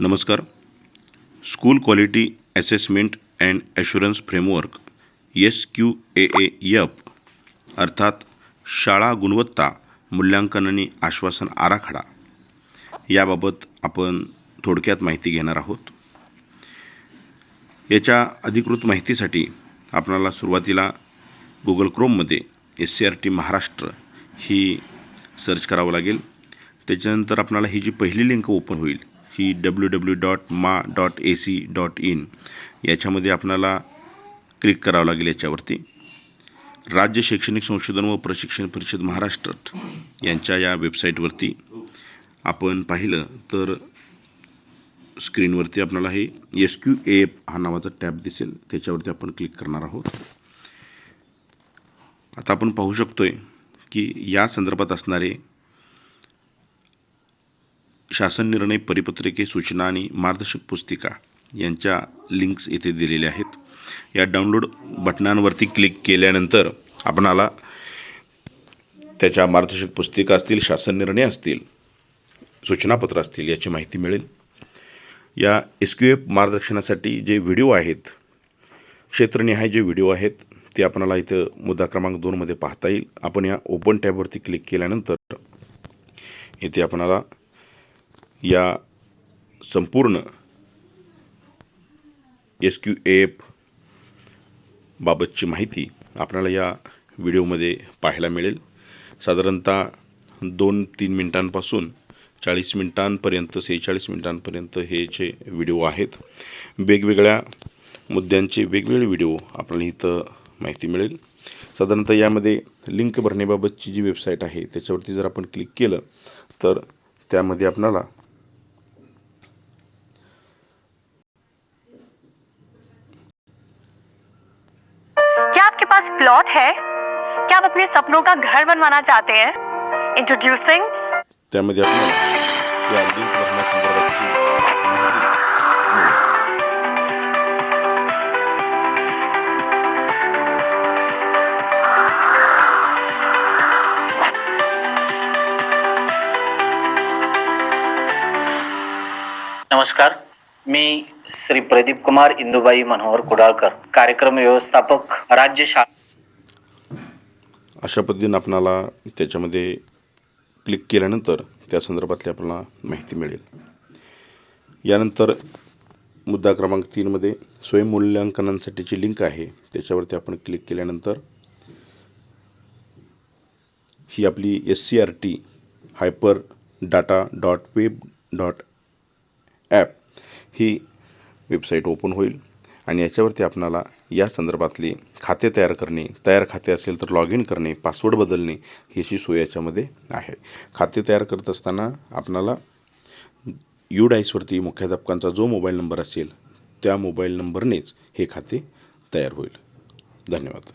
नमस्कार. School quality assessment and assurance framework S Q A A F अर्थात शाळा गुणवत्ता मूल्यांकन आणि आश्वासन आराखडा. याबाबत आपण थोडक्यात माहिती घेणार आहोत. याच्या अधिकृत माहितीसाठी आपणाला सुरुवातीला Google क्रोममध्ये S C R T Maharashtra ही सर्च करावं लागेल. त्याच्यानंतर आपणाला ही जी पहिली लिंक ओपन होईल ही W W dot ma dot A C dot in याच्यामध्ये आपणाला क्लिक करावं लागेल याच्यावरती. राज्य शैक्षणिक संशोधन व प्रशिक्षण परिषद महाराष्ट्र यांच्या या वेबसाईटवरती आपण पाहिलं तर स्क्रीनवरती आपल्याला हे एस क्यू एप हा नावाचा टॅब दिसेल. त्याच्यावरती आपण क्लिक करणार आहोत. आता आपण पाहू शकतो आहे की या संदर्भात असणारे शासन निर्णय परिपत्रके सूचना आणि मार्गदर्शक पुस्तिका यांच्या लिंक्स येथे दिलेल्या आहेत. या डाउनलोड बटनांवरती क्लिक केल्यानंतर आपणाला त्याच्या मार्गदर्शक पुस्तिका असतील शासन निर्णय असतील सूचनापत्र असतील याची माहिती मिळेल. या एस क्यू एफ मार्गदर्शनासाठी जे व्हिडिओ आहेत क्षेत्रनिहाय जे व्हिडिओ आहेत ते आपणाला इथं मुद्दा क्रमांक दोनमध्ये पाहता येईल. आपण या ओपन टॅबवरती क्लिक केल्यानंतर इथे आपणाला या संपूर्ण एस क्यू एफ बाबतची माहिती आपल्याला या व्हिडिओमध्ये पाहायला मिळेल. साधारणतः दोन तीन मिनटांपासून चाळीस मिनटांपर्यंत सेहेचाळीस मिनटांपर्यंत हे जे व्हिडिओ आहेत वेगवेगळ्या मुद्द्यांचे वेगवेगळे व्हिडिओ आपल्याला इथं माहिती मिळेल. साधारणतः यामध्ये लिंक भरण्याबाबतची जी वेबसाईट आहे त्याच्यावरती जर आपण क्लिक केलं तर त्यामध्ये आपणाला पास प्लॉट है? क्या आप अपने सपनों का घर बनवाना चाहते हैं? इंट्रोड्यूसिंग त्यामध्ये या माहिती नमस्कार। मी श्री प्रदीप कुमार इंदुबाई मनोहर कुडाळकर कार्यक्रम व्यवस्थापक राज्य शाळा. अशा पद्धतीनं आपणाला त्याच्यामध्ये क्लिक केल्यानंतर त्या संदर्भातली आपल्याला माहिती मिळेल. यानंतर मुद्दा क्रमांक तीनमध्ये स्वयंमूल्यांकनांसाठीची लिंक आहे. त्याच्यावरती आपण क्लिक केल्यानंतर ही आपली S C R T hyper data dot web dot app ही वेबसाईट ओपन होईल आणि याच्यावरती आपणाला या संदर्भातले खाते तयार करणे तयार खाते असेल तर लॉग इन करणे पासवर्ड बदलणे ह्याची सोय याच्यामध्ये आहे. खाते तयार करत असताना आपणाला यू डाईसवरती मुख्याध्यापकांचा जो मोबाईल नंबर असेल त्या मोबाईल नंबरनेच हे खाते तयार होईल. धन्यवाद.